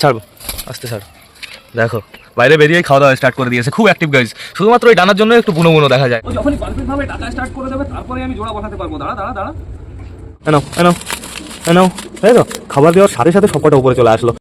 ছাড়বো। আস্তে ছাড়। দেখো বাইরে বেরিয়ে খাওয়া দাওয়া স্টার্ট করে দিয়েছে। খুব অ্যাক্টিভ গাইজ শুধুমাত্র ওই ডানার জন্য একটু বুনো বুনো দেখা যায়। যখনই পারফেক্ট ভাবে টাকা স্টার্ট করে দেবে তারপরে আমি জোড়া বসাতে পারব। দাঁড়া দাঁড়া দাঁড়া। এনাও এনাও এনাও তাই তো খাবার দেওয়ার সাথে সাথে সবকটা উপরে চলে আসলো।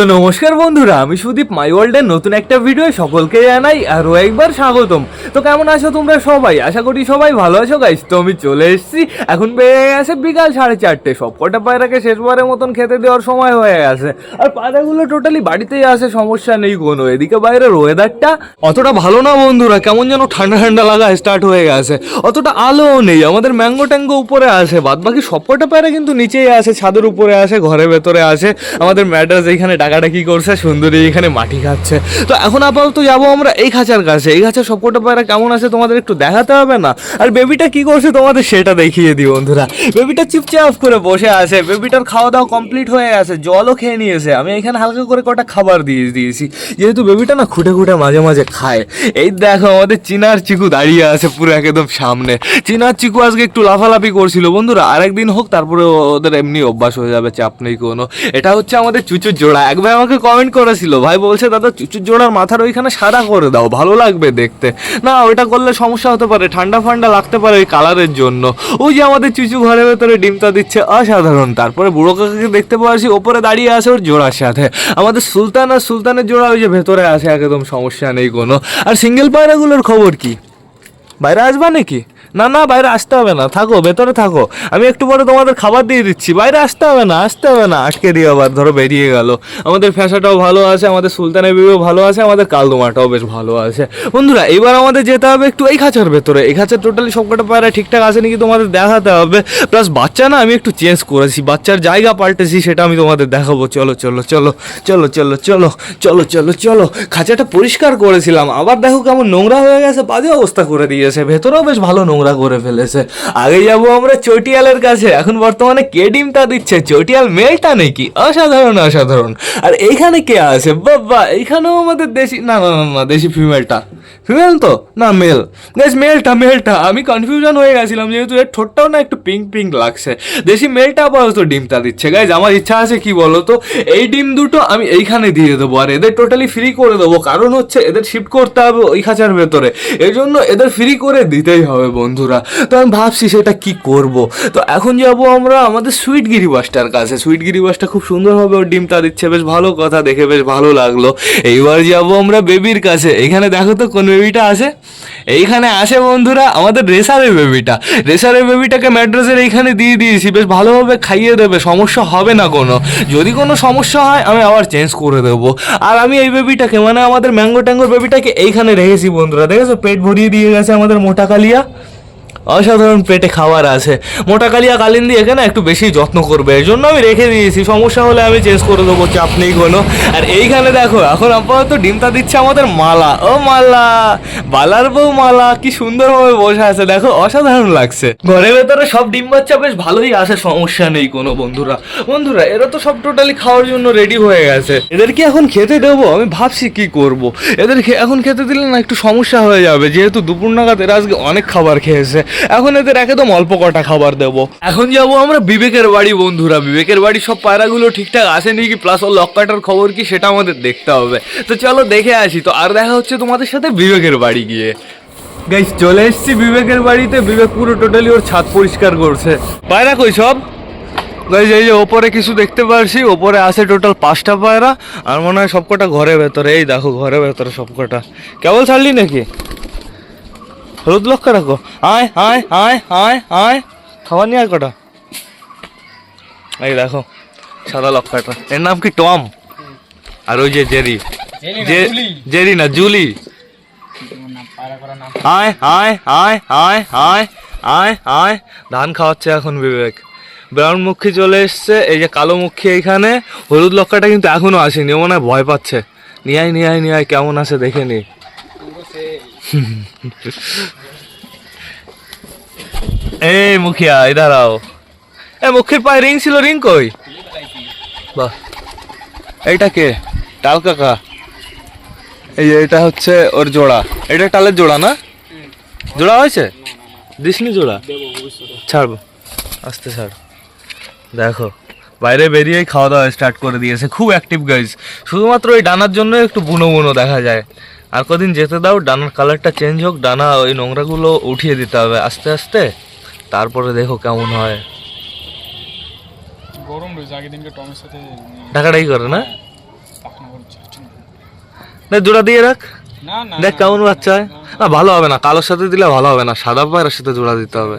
তো নমস্কার বন্ধুরা, আমি সুদীপ মাই ওয়ার্ল্ডের নতুন একটা ভিডিও সকলকে জানাই আরও একবার স্বাগতম। তো কেমন আছো তোমরা সবাই? আশা করি সবাই ভালো আছো গাইস তো আমি চলে এসেছি। এখন বেড়ে গেছে বিকাল সাড়ে চারটে। সব কটা পায়রাকে শেষবারের মতন খেতে দেওয়ার সময় হয়ে গেছে। আর পায়রাগুলো টোটালি বাড়িতেই আসে সমস্যা নেই কোনো। এদিকে বাইরের ওয়েদারটা অতটা ভালো না বন্ধুরা, কেমন যেন ঠান্ডা ঠান্ডা লাগা স্টার্ট হয়ে গেছে। অতটা আলোও নেই, আমাদের ম্যাঙ্গো ট্যাঙ্গো উপরে আসে বাদ বাকি সবকটা পায়রা কিন্তু নিচেই আসে ছাদের উপরে আসে ঘরের ভেতরে আসে আমাদের ম্যাডার্স এইখানে ডাকাডাকি করছে? সুন্দরী এখানে মাটি খাচ্ছে। তো এখন আপাতত যাব আমরা এই খাঁচার কাছে। এই খাঁচার সবকটা পায়রা কেমন আছে তোমাদের একটু দেখাতে হবে না? আর বেবিটা কি করছে তোমাদের সেটা দেখিয়ে দিই, বন্ধুরা। বেবিটা চুপচাপ করে বসে আছে। বেবিটার খাওয়া দাওয়া কমপ্লিট হয়ে গেছে। জলও খেয়ে নিয়েছে। আমি এখানে হালকা করে কটা খাবার দিয়ে দিয়েছি। যেহেতু বেবিটা না খুঁটে খুঁটে মাঝে মাঝে খায়। এই দেখো, আমাদের চিনার চিকু দাঁড়িয়ে আছে পুরো একদম সামনে। চিনার চিকু আজকে একটু লাফালাফি করছিল, বন্ধুরা। আরেকদিন হোক, তারপরে ওদের এমনি অভ্যাস হয়ে যাবে, চাপ নেই কোনো। এটা হচ্ছে আমাদের চুচুর জোড়া। ভাই আমাকে কমেন্ট করেছিল। ভাই বলছে, দাদা চুচুর জোড়ার মাথার ওইখানে সাদা করে দাও, ভালো লাগবে দেখতে। না, ওইটা করলে সমস্যা হতে পারে, ঠান্ডা ফান্ডা লাগতে পারে ওই কালারের জন্য। ওই যে আমাদের চুচু ঘরের ভেতরে ডিমটা দিচ্ছে, অসাধারণ। তারপরে বুড়ো কাকাকে দেখতে পাচ্ছি ওপরে দাঁড়িয়ে আছে ওর জোড়ার সাথে। আমাদের সুলতান আর সুলতানের জোড়া ওই যে ভেতরে আছে, একদম সমস্যা নেই কোনো। আর সিঙ্গেল পায়রাগুলোর খবর কি? বাইরে আসবা নাকি? না না, বাইরে আসতে হবে না। থাকো, ভেতরে থাকো। আমি একটু পরে তোমাদের খাবার দিয়ে দিচ্ছি। বাইরে আসতে হবে না, আসতে হবে না। আটকে দিয়ে আবার ধরো বেরিয়ে গেল। আমাদের ফ্যাসাটাও ভালো আছে, আমাদের সুলতানের বিবেও ভালো আছে, আমাদের কালদোমাটাও বেশ ভালো আছে। বন্ধুরা, এবার আমাদের যেতে হবে একটু এই খাঁচার ভেতরে। এই খাঁচার টোটালি সবকটা পায়রা ঠিকঠাক আছে নাকি তোমাদের দেখাতে হবে। প্লাস বাচ্চা না, আমি একটু চেঞ্জ করেছি। বাচ্চার জায়গা পাল্টেছি, সেটা আমি তোমাদের দেখাবো। চলো চলো চলো চলো চলো চলো চলো চলো চলো। খাঁচাটা পরিষ্কার করেছিলাম। আবার দেখো কেমন নোংরা হয়ে গেছে, বাজে অবস্থা করে দিয়েছে। ভেতরেও বেশ ভালো নোংরা করে ফেলেছে। আগে যাব আমরা চটিয়ালের কাছে, এখন বর্তমানে কে ডিমটা দিচ্ছে? চটিয়াল মেলটা নাকি? অসাধারণ অসাধারণ। আর এখানে কে আছে? বাবা, এখানেও আমাদের দেশি না না না দেশি ফিমেলটা ফিমেল তো, না মেল বেশ মেলটা মেলটা আমি কনফিউশন হয়ে গেছিলাম, যেহেতু এর ঠোঁটটাও না একটু পিঙ্ক পিঙ্ক লাগছে। দেশি মেলটা আপাতত ডিমটা দিচ্ছে। গাইজ আমার ইচ্ছা আছে কি বলো তো এই ডিম দুটো আমি এইখানে দিয়ে দেবো, আর এদের টোটালি ফ্রি করে দেবো। কারণ হচ্ছে, এদের শিফট করতে হবে ওই খাঁচার ভেতরে। এই জন্য এদের ফ্রি করে দিতেই হবে, বন্ধুরা। তো আমি ভাবছি সেটা কি করব? তো এখন যাব আমরা আমাদের সুইট গিরিবাসটার কাছে। সুইট গিরিবাসটা খুব সুন্দরভাবে ওর ডিমটা দিচ্ছে। বেশ ভালো কথা দেখে বেশ ভালো লাগল। এইবার যাব আমরা বেবির কাছে। এখানে দেখো তো কোন বেবিটা আছে এইখানে আসে বন্ধুরা আমাদের রেসারের বেবিটা রেসারের বেবিটাকে ম্যাড্রেসের এইখানে দিয়ে দিয়েছি, বেশ ভালোভাবে খাইয়ে দেবে, সমস্যা হবে না কোনো। যদি কোনো সমস্যা হয়, আমি আবার চেঞ্জ করে দেবো। আর আমি এই বেবিটাকে মানে আমাদের ম্যাঙ্গো ট্যাঙ্গোর বেবিটাকে এইখানে রেখেছি বন্ধুরা। দেখেছ? পেট ভরিয়ে দিয়ে গেছে আমাদের মোটা কালিয়া। অসাধারণ পেটে খাবার আছে। মোটা কালিয়া কালিন্দি এখানে একটু বেশি যত্ন করবে এই জন্য আমি রেখে দিয়েছি। সমস্যা হলে আমি চেঞ্জ করে দেবো চাপ নেই কোনো আর এইখানে দেখো, এখন আপাতত ডিমটা দিচ্ছে আমাদের মালা। ও মালা, বালার বউ মালা, কি সুন্দরভাবে বসে আছে। দেখো, অসাধারণ লাগছে। ঘরের ভেতরে সব ডিম বাচ্চা বেশ ভালোই আসে সমস্যা নেই কোনো বন্ধুরা। বন্ধুরা, এরা তো সব টোটালি খাওয়ার জন্য রেডি হয়ে গেছে। এদেরকে এখন খেতে দেবো, আমি ভাবছি কি করব? এদেরকে এখন খেতে দিলে না একটু সমস্যা হয়ে যাবে। যেহেতু দুপুর নাগাদ এরা আজকে অনেক খাবার খেয়েছে। এখন এদের একদম অল্প কটা খাবার দেবো। এখন যাব আমরা বিবেকের বাড়ি বন্ধুরা। বিবেকের বাড়ি সব পায়রাগুলো ঠিকঠাক আসে নাকি? প্লাস ওর লক্কাটার খবর কি? সেটা আমাদের দেখতে হবে। তো চলো দেখে আসি। তো আর দেখা হচ্ছে তোমাদের সাথে বিবেকের বাড়ি গিয়ে। গাইস চলে এসেছি বিবেকের বাড়িতে। বিবেক পুরো টোটালি ওর ছাদ পরিষ্কার করছে। পায়রা কই সব? গাইজ এই যে ওপরে কিছু দেখতে পারছি। ওপরে আছে টোটাল পাঁচটা পায়রা। আর মনে হয় সবকটা ঘরের ভেতরে। এই দেখো ঘরের ভেতরে সবকটা। কেবল ছাড়লি নাকি? হলুদ লক্ষ্য রাখো। আয় আয় আয় আয় আয় খাবার নিয়ে আয় কটা। এই দেখো সাদা লক্ষ্যটা এর নাম কি? টম। আর ওই যে জেরি। জেরি না জুলি। আয় আয় আয় আয় আয় আয় আয় ধান খাওয়াচ্ছে এখন বিবেক। ব্রাউন মুখী চলে এসছে। এই যে কালো মুখী এইখানে। হলুদ লক্কাটা কিন্তু এখনও আসেনি। ও মনে হয় ভয় পাচ্ছে। নিয়ে আয় নিয়ে আয় নিয়ে আয়। কেমন আছে দেখে নি। এই মুখিয়া, এই দাঁড়াও। এ, মুখের পায়ে রিং ছিল রিং কই? বাহ। এইটা কে? টাল কাকা। এই এটা হচ্ছে ওর জোড়া। এটা টালের জোড়া না? জোড়া হয়েছে? দিসনি জোড়া? ছাড়বো। আস্তে ছাড়। দেখো, বাইরে বেরিয়েই খাওয়া দাওয়া স্টার্ট করে দিয়েছে। খুব অ্যাক্টিভ গাইজ শুধুমাত্র ওই ডানার জন্য একটু বুনো বুনো দেখা যায়। আর কদিন যেতে দাও ডানার কালারটা চেঞ্জ হোক ডানা ওই নোংরাগুলো উঠিয়ে দিতে হবে আস্তে আস্তে। তারপরে দেখো কেমন হয়। গরম রয়েছে আগের দিনকে টমের সাথে ঢাকাটাই করে না? পাখনা না। জোড়া দিয়ে রাখ। না না দেখ কেমন বাচ্চা হয়। না ভালো হবে না কালোর সাথে দিলে ভালো হবে না সাদা পায়ের সাথে জোড়া দিতে হবে।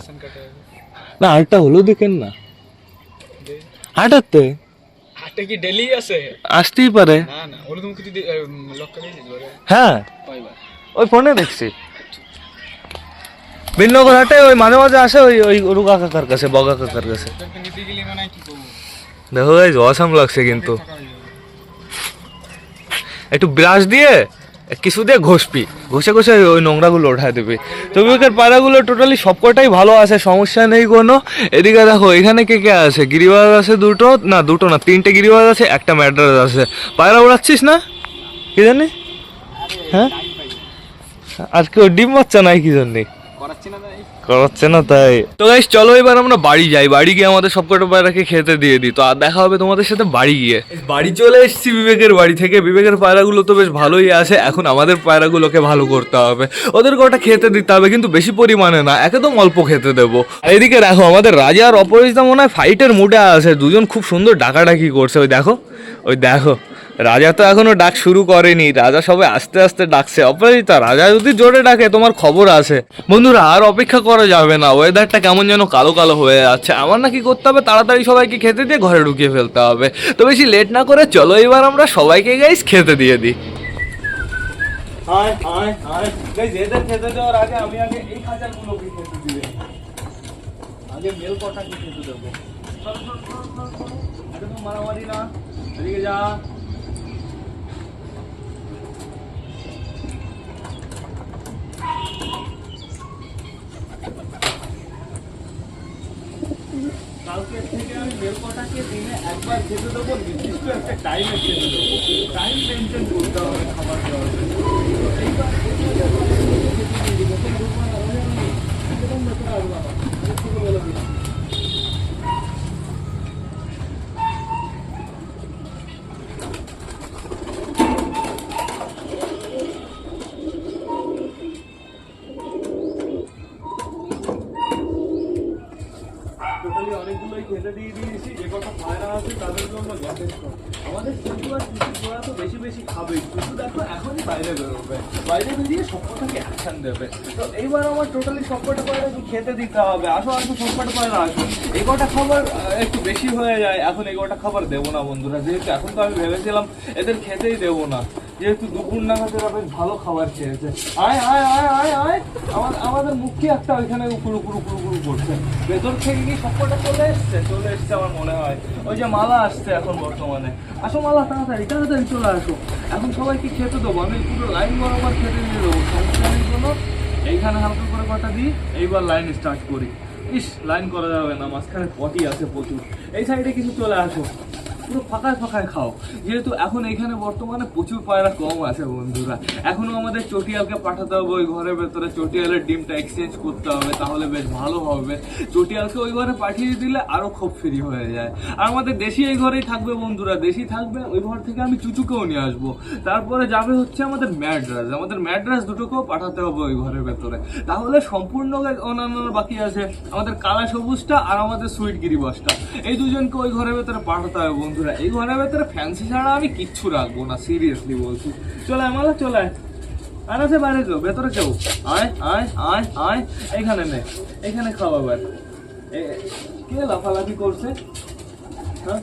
না আরেকটা হলুদ দেখেন না। হাঁটাতে কি ডেলি আছে? আসতেই পারে। না না ওরা তুমি কিছু হ্যাঁ। ওই ফোনে দেখছি। বিনগর হাটে ওই মাঝে মাঝে আসে ওই ওই রুগা কাকার কাছে বগা কাকার কাছে। মানে দেখো অসাম লাগছে কিন্তু। একটু ব্রাশ দিয়ে কিছু দিয়ে ঘষবি। ঘষে ঘষে ওই নোংরাগুলো ওঠায় দিবি। তবে ওখানে পায়রাগুলো টোটালি সবকটাই ভালো আছে, সমস্যা নেই কোনো। এদিকে দেখো, এখানে কে কে আছে? গিরিবাজ আছে দুটো, না দুটো না, তিনটে গিরিবাজ আছে, একটা ম্যাড্রাস আছে। পায়রা উড়াচ্ছিস না? কি জানি? হ্যাঁ? আজকে কেউ ডিম বাচ্চা নাই কি জন্যে? করাচ্ছি না, তাই। তো গাইস চলো এবার আমরা বাড়ি যাই। বাড়ি গিয়ে আমাদের সবকটা পায়রাকে খেতে দিয়ে দিই। তো আর দেখা হবে তোমাদের সাথে বাড়ি গিয়ে। বাড়ি চলে এসেছি বিবেকের বাড়ি থেকে। বিবেকের পায়রাগুলো তো বেশ ভালোই আছে। এখন আমাদের পায়রাগুলোকে ভালো করতে হবে। ওদেরকে ওটা খেতে দিতে হবে, কিন্তু বেশি পরিমাণে না। একদম অল্প খেতে দেবো। আর এদিকে দেখো, আমাদের রাজা আর অপরাজিতা মনে হয় ফাইটের মুডে আছে। দুজন খুব সুন্দর ডাকাডাকি করছে। ওই দেখো ওই দেখো। রাজা তো এখনও ডাক শুরু করেনি। রাজা সবে আস্তে আস্তে ডাকছে। অপরাজিতা, রাজা যদি জোরে ডাকে, তোমার খবর আছে। বন্ধুরা, আর অপেক্ষা করা যাবে না। ওয়েদারটা কেমন যেন কালো কালো হয়ে যাচ্ছে আমার নাকি করতে হবে? তাড়াতাড়ি সবাইকে খেতে দিয়ে ঘরে ঢুকিয়ে ফেলতে হবে। তো বেশি লেট না করে চলো এবার আমরা সবাইকে গাইস খেতে দিয়ে দিই। খেতে দেওয়ার আগে আমি আগে এই খেতে আগে মেল দেবো? মারামারি না। এদিকে যা। কালকে থেকে আমি মেল কটাকে দিনে একবার খেতে দেবো, নির্দিষ্ট একটা টাইমে খেতে দেবো টাইম মেনটেন করতে হবে, খাবার দেওয়ার জন্য। এইবার একদম ভেতরে আসব না। ছোটবেলা থেকে। টোটালি অনেকগুলোই খেতে দিয়ে দিয়েছি, যে কটা আছে তাদের জন্য যথেষ্ট। আমাদের তো বেশি বেশি এখনই বাইরে বেরোবে। বাইরে বেরিয়ে সবকটাকে অ্যাকশন দেবে। তো এইবার আমার টোটালি সবকটা পায়রা খেতে দিতে হবে? খাবার একটু বেশি হয়ে যায়। এখন এই কটা খাবার দেবো না বন্ধুরা, যেহেতু এখন তো আমি ভেবেছিলাম এদের খেতেই দেবো না। যেহেতু দুপুর নাগাদ এরা বেশ ভালো খাবার খেয়েছে। আয় আয় আয় আয় আয়। আমার আমাদের মুখে একটা ওইখানে উপর উপর উপর উপর করছে। ভেতর থেকে কি সবকটা চলে এসছে? চলে এসছে আমার মনে হয়। ওই যে মালা আসছে এখন বর্তমানে। আসো মালা, তাড়াতাড়ি তাড়াতাড়ি চলে আসো। এখন সবাইকে খেতে দেবো। আমি পুরো লাইন বরাবর খেতে নিয়ে দেবো। সমস্যা নেই কোনো। এইখানে হালকা করে কটা দিই। এইবার লাইন স্টার্ট করি। ইস, লাইন করা যাবে না। মাঝখানে পটি আছে প্রচুর। এই সাইডে কিছু চলে আসো। পুরো ফাঁকায় ফাঁকায় খাও। যেহেতু এখন এখানে বর্তমানে প্রচুর পায়রা কম আছে বন্ধুরা। এখনও আমাদের চটিয়ালকে পাঠাতে হবে, ওই ঘরের ভেতরে চটিয়ালের ডিমটা এক্সচেঞ্জ করতে হবে, তাহলে বেশ ভালো হবে। চটিয়ালকে ওই ঘরে পাঠিয়ে দিলে আরও খুব ফ্রি হয়ে যায়। আর আমাদের দেশি এই ঘরেই থাকবে বন্ধুরা, দেশি থাকবে, ওই ঘর থেকে আমি চুচুকেও নিয়ে আসব। তারপরে যাবে হচ্ছে আমাদের ম্যাড্রাস আমাদের ম্যাড্রাস দুটোকেও পাঠাতে হবে ওই ঘরের ভেতরে। তাহলে সম্পূর্ণ অন্যান্য বাকি আছে, আমাদের কালা সবুজটা আর আমাদের সুইট গিরিবাসটা এই দুজনকে ওই ঘরের ভেতরে পাঠাতে হবে বন্ধুরা, এই ঘরের ভেতরে ফ্যান্সি ছাড়া আমি কিচ্ছু রাখব না সিরিয়াসলি বলছি। চলে আমার চলে আর আছে বাইরে কেউ ভেতরে কেউ আয় আয় আয় আয়। এখানে নে, এখানে খাওয়া এ- কে লাফালাফি করছে? হ্যাঁ?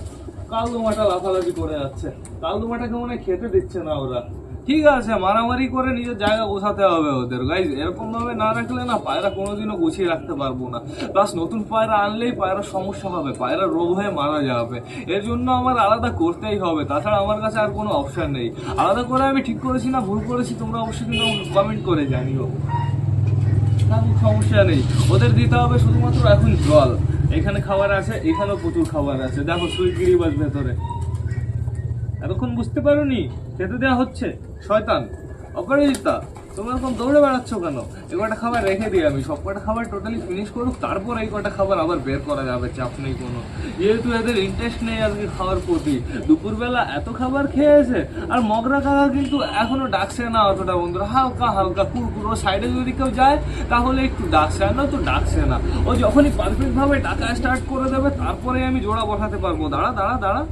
কালদুমাটা লাফালাফি করে যাচ্ছে। কালদুমাটাকে মনে খেতে দিচ্ছে না ওরা। ঠিক আছে, মারামারি করে নিজের জায়গা গোছাতে হবে ওদের। গাইজ এরকম ভাবে না রাখলে না পায়রা কোনোদিনও গুছিয়ে রাখতে পারব না। প্লাস নতুন পায়রা আনলেই পায়রার সমস্যা হবে, পায়রা রোগ হয়ে মারা যাবে। এর জন্য আমার আলাদা করতেই হবে, তাছাড়া আমার কাছে আর কোনো অপশান নেই। আলাদা করে আমি ঠিক করেছি না ভুল করেছি, তোমরা অবশ্যই কিন্তু কমেন্ট করে জানিও। সমস্যা নেই। ওদের দিতে হবে শুধুমাত্র এখন জল। এখানে খাবার আছে, এখানেও প্রচুর খাবার আছে। দেখো সুইট গিরিবাস ভেতরে। এতক্ষণ বুঝতে পারোনি? খেতে দেওয়া হচ্ছে। শয়তান। অপরাজিতা তুমি এরকম দৌড়ে বেড়াচ্ছ কেন? এই কটা খাবার রেখে দিই আমি। সব কটা খাবার টোটালি ফিনিশ করুক, তারপর এই কটা খাবার আবার বের করা যাবে, চাপ নেই কোনো। যেহেতু এদের ইন্টারেস্ট নেই আজকে খাওয়ার প্রতি। দুপুরবেলা এত খাবার খেয়েছে, আর মগরা কাকা কিন্তু এখনও ডাকছে না অতটা, বন্ধুরা। হালকা হালকা, কুরকুরো। সাইডে যদি কেউ যায়, তাহলে একটু ডাকছে। আর না তো ডাকছে না। ও যখনই পারফেক্ট ভাবে ডাকা স্টার্ট করে দেবে তারপরে আমি জোড়া বসাতে পারব। দাঁড়া দাঁড়া দাঁড়া।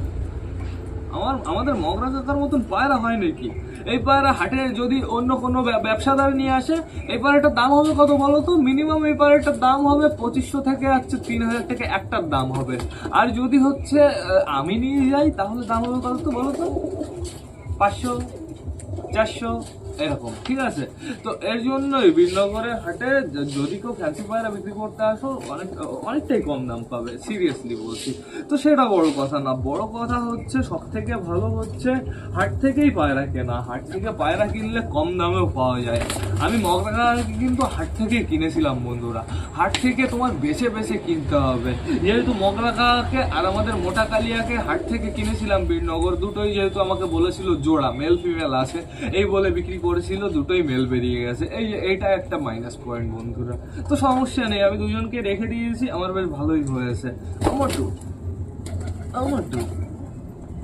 আমার, আমাদের মগরা কাকার মতন পায়রা হয় নাকি? এই পায়রা হাটে যদি অন্য কোনো ব্যব- ব্যবসাদার নিয়ে আসে, এই পায়রাটার দাম হবে কত বলো তো? মিনিমাম এই পায়রাটার দাম হবে পঁচিশশো থেকে হচ্ছে তিন হাজার থেকে একটার দাম হবে। আর যদি হচ্ছে আমি নিয়ে যাই, তাহলে দাম হবে কত তো বলো তো? পাঁচশো, চারশো এরকম, ঠিক আছে? তো এর জন্যই বীরনগরের হাটে যদি কেউ ফ্যান্সি পায়রা বিক্রি করতে আসো, অনেক, অনেকটাই কম দাম পাবে সিরিয়াসলি বলছি। তো সেটা বড় কথা না, বড় কথা হচ্ছে সব থেকে ভালো হচ্ছে হাট থেকেই পায়রা কেনা। হাট থেকে পায়রা কিনলে কম দামেও পাওয়া যায়। আমি মগরাকে কিন্তু হাট থেকে কিনেছিলাম বন্ধুরা। হাট থেকে তোমার বেছে বেছে কিনতে হবে। যেহেতু মগরাকাকে আর আমাদের মোটা কালিয়াকে হাট থেকে কিনেছিলাম বীরনগর, দুটোই যেহেতু আমাকে বলেছিল জোড়া, মেল ফিমেল আছে। এই বলে বিক্রি করেছিল, দুটোই মেল বেরিয়ে গেছে। এই এইটা একটা মাইনাস পয়েন্ট বন্ধুরা। তো সমস্যা নেই, আমি দুজনকে রেখে দিয়েছি, আমার বেশ ভালোই হয়েছে। আমার টু আমার টু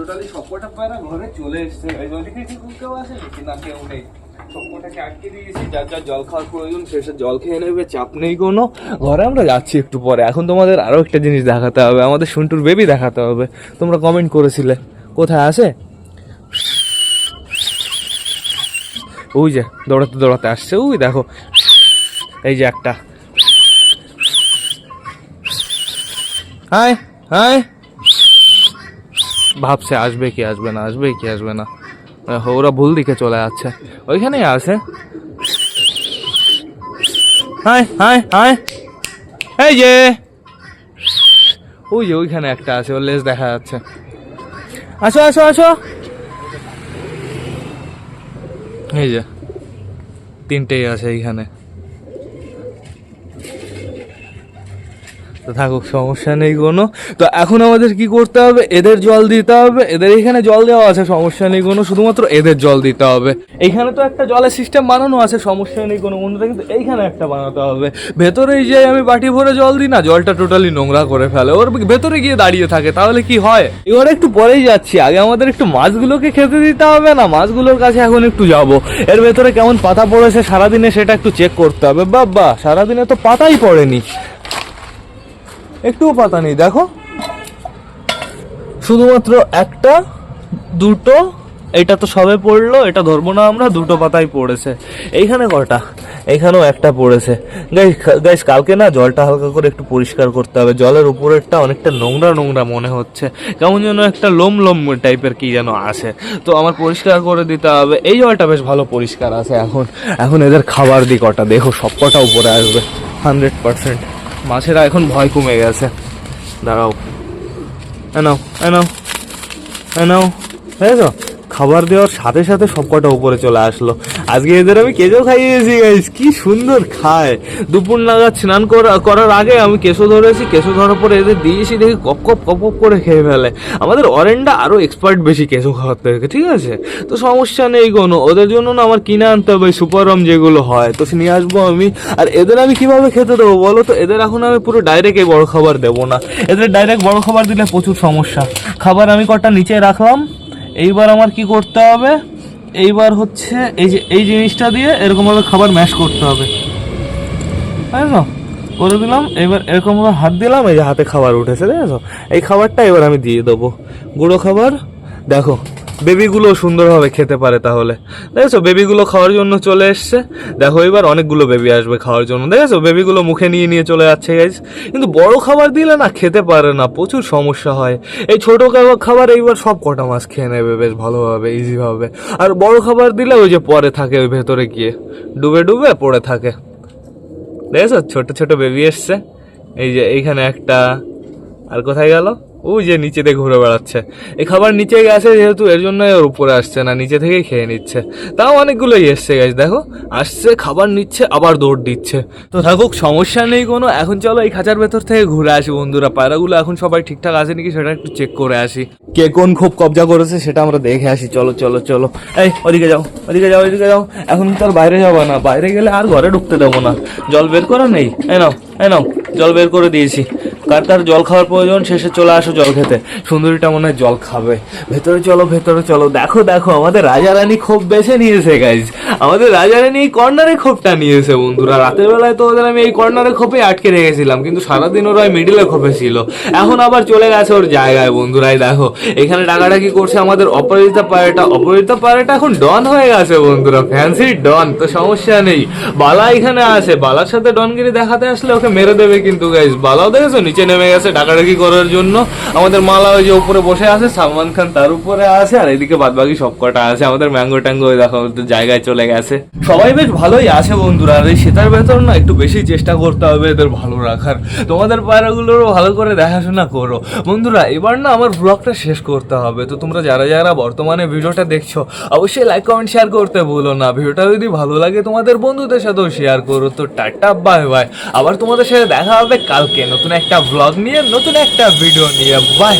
টোটালি সবকটা পায়রা ঘরে চলে এসছে। কি কেউ না, কেউ নেই। জল খেয়ে নেবে, চাপ নেই কোনো। ঘরে আমরা যাচ্ছি একটু পরে। এখন তোমাদের আরও একটা জিনিস দেখাতে হবে, আমাদের সন্টুর বেবি দেখাতে হবে। তোমরা কমেন্ট করেছিলে। কোথায় আছে? ওই যে, দৌড়াতে দৌড়াতে আসছে। ওই দেখো। এই যে একটা। Hi hi. ভাবছে, আসবে কি আসবে না, আসবে কি আসবে না। ওরা ভুল দিকে চলে যাচ্ছে। ওইখানেই আছে। হাই হাই এই যে। ওই যে ওইখানে একটা আছে, ওর লেজ দেখা যাচ্ছে। আসো আসো আসো। এই যে, তিনটেই আছে এইখানে। তো থাকুক, সমস্যা নেই কোনো। তো এখন আমাদের কি করতে হবে? এদের জল দিতে হবে। এদের এখানে জল দেওয়া আছে, সমস্যা নেই কোনো। শুধুমাত্র এদের জল দিতে হবে। এইখানে তো একটা জলের সিস্টেম বানানো আছে, সমস্যা নেই কোনো। অন্যটা কিন্তু এইখানে একটা বানাতে হবে। ভেতরেই যে আমি বাটি ভরে জল দিই না, জলটা টোটালি নোংরা করে ফেলে। ওর ভেতরে গিয়ে দাঁড়িয়ে থাকে, তাহলে কি হয়? এবার একটু পরেই যাচ্ছি। আগে আমাদের একটু মাছগুলোকে খেতে দিতে হবে না? মাছগুলোর কাছে এখন একটু যাব। এর ভেতরে কেমন পাতা পড়েছে সারাদিনে সেটা একটু চেক করতে হবে। বাবা সারাদিনে তো পাতাই পড়েনি। একটুও পাতা নেই, দেখো। শুধুমাত্র একটা, দুটো, এটা তো সবে পড়ল, এটা ধরবো না আমরা, দুটো পাতাই পড়েছে। এইখানে কটা? এইখানেও একটা পড়েছে। গাইস গাইস কালকে না জলটা হালকা করে একটু পরিষ্কার করতে হবে। জলের উপরেরটা অনেকটা নোংরা নোংরা মনে হচ্ছে। কেমন যেন একটা লোম লোম টাইপের কি যেন আসে তো আমার পরিষ্কার করে দিতে হবে। এই জলটা বেশ ভালো পরিষ্কার আছে এখন। এখন এদের খাবার দিই কটা দেখো সব কটা উপরে আসবে। হান্ড্রেড পার্সেন্ট মাছেরা এখন ভয় কমে গেছে। দাঁড়াও। এনাও এনাও এনাও বুঝেছ খাবার দেওয়ার সাথে সাথে সবকটা উপরে চলে আসলো। আজকে এদের আমি কেঁচো খাইয়েছি গাইস কি সুন্দর খায়। দুপুর নাগাদ স্নান করা করার আগে আমি কেঁচো ধরেছি, কেঁচো ধরার পরে এদের দিয়েছি, দেখি কপ কপ কপ কপ করে খেয়ে ফেলে। আমাদের অরেন্ডা আরও এক্সপার্ট বেশি কেঁচো খাওয়ার থেকে, ঠিক আছে? তো সমস্যা নেই কোনো, ওদের জন্য না আমার কিনে আনতে হবে সুপারম যেগুলো হয়। তো নিয়ে আসব আমি। আর এদের আমি কীভাবে খেতে দেবো বলো তো? এদের এখন আমি পুরো ডাইরেক্ট এই বড় খাবার দেবো না। এদের ডাইরেক্ট বড় খাবার দিলে প্রচুর সমস্যা। খাবার আমি কটা নিচে রাখলাম এইবার আমার কি করতে হবে? এইবার হচ্ছে এই যে, এই জিনিসটা দিয়ে এরকমভাবে খাবার ম্যাশ করতে হবে। না করে দিলাম, এবার এরকমভাবে হাত দিলাম, এই যে হাতে খাবার উঠেছে, দেখেছ? এই খাবারটা এবার আমি দিয়ে দেবো। গুঁড়ো খাবার, দেখো বেবিগুলো সুন্দরভাবে খেতে পারে তাহলে। দেখেছ? বেবিগুলো খাওয়ার জন্য চলে এসছে। দেখো, এবার অনেকগুলো বেবি আসবে খাওয়ার জন্য। দেখেছ? বেবিগুলো মুখে নিয়ে নিয়ে চলে যাচ্ছে গাইজ কিন্তু বড় খাবার দিলে না খেতে পারে না, প্রচুর সমস্যা হয়। এই ছোট খাবার- এইবার সব কটা মাছ খেয়ে নেবে বেশ ভালোভাবে ইজিভাবে আর বড় খাবার দিলে ওই যে পরে থাকে, ওই ভেতরে গিয়ে। ডুবে ডুবে পড়ে থাকে। দেখেছ? ছোট ছোট বেবি এসছে। এই যে এইখানে একটা, আর কোথায় গেল? ওই যে নিচে দিয়ে ঘুরে বেড়াচ্ছে। এই খাবার নিচে গেছে যেহেতু, এর জন্য ওর উপরে আসছে না, নিচে থেকেই খেয়ে নিচ্ছে। তাও অনেকগুলোই এসছে গেছে দেখো। আসছে, খাবার নিচ্ছে, আবার দৌড় দিচ্ছে। তো থাকুক, সমস্যা নেই কোনো। এখন চলো এই খাঁচার ভেতর থেকে ঘুরে আসি বন্ধুরা। পায়রাগুলো এখন সবাই ঠিকঠাক আছে নাকি সেটা একটু চেক করে আসি। কে কোন খুব কবজা করেছে সেটা আমরা দেখে আসি। চলো চলো চলো। এই, ওদিকে যাও ওদিকে যাও ওদিকে যাও। এখন তো আর বাইরে যাব না। বাইরে গেলে আর ঘরে ঢুকতে দেবো না। জল বের করা নেই? এই নাও। নাও, জল বের করে দিয়েছি। কার কার জল খাওয়ার প্রয়োজন, শেষে চলে আসো জল খেতে। সুন্দরীটা মনে হয় জল খাবে। ভেতরে চলো ভেতরে চলো। দেখো দেখো, আমাদের রাজা রানী খোপ বেছে নিয়েছে গাইজ আমাদের রাজা রানী এই কর্নারে খোপটা নিয়েছে, বন্ধুরা। রাতের বেলায় তো ওদের আমি এই কর্নারে খোপে আটকে রেখেছিলাম, কিন্তু সারাদিন ওরা মিডিলে খোপে ছিল। এখন আবার চলে গেছে ওর জায়গায় বন্ধুরাই দেখো, এখানে ডাকাডাকি করছে আমাদের অপরাজিতা পায়রাটা। অপরাজিতা পায়রাটা এখন ডন হয়ে গেছে, বন্ধুরা। ফ্যান্সি ডন তো সমস্যা নেই। বালা এখানে আছে। বালার সাথে ডনগিরি দেখাতে আসলে ওকে মেরে দেবে কিন্তু গাইজ বালাও দেখেছ? নিচে নেমে গেছে ডাকাডাকি করার জন্য। আমাদের মালা ওই যে উপরে বসে আছে, সালমান খান তার উপরে আছে, আর এদিকে বাদবাকি সব কটা আছে। আমাদের ম্যাঙ্গো ট্যাঙ্গো দেখো জায়গায় চলে গেছে। সবাই বেশ ভালোই আছে বন্ধুরা, আর এই শীতের ভেতর না একটু বেশি চেষ্টা করতে হবে এদের ভালো রাখার। তোমাদের পায়রাগুলোরও ভালো করে দেখাশোনা করো। বন্ধুরা, এবার না আমার ব্লগটা শেষ করতে হবে। তো তোমরা যারা যারা বর্তমানে ভিডিওটা দেখছ, অবশ্যই লাইক কমেন্ট শেয়ার করতে ভুলো না। ভিডিওটা যদি ভালো লাগে তোমাদের বন্ধুদের সাথেও শেয়ার করো। তো টাটা বাই বাই আবার তোমাদের সাথে দেখা হবে কালকে। নতুন একটা ব্লগ নিয়ে নতুন একটা ভিডিও নিয়ে। বাই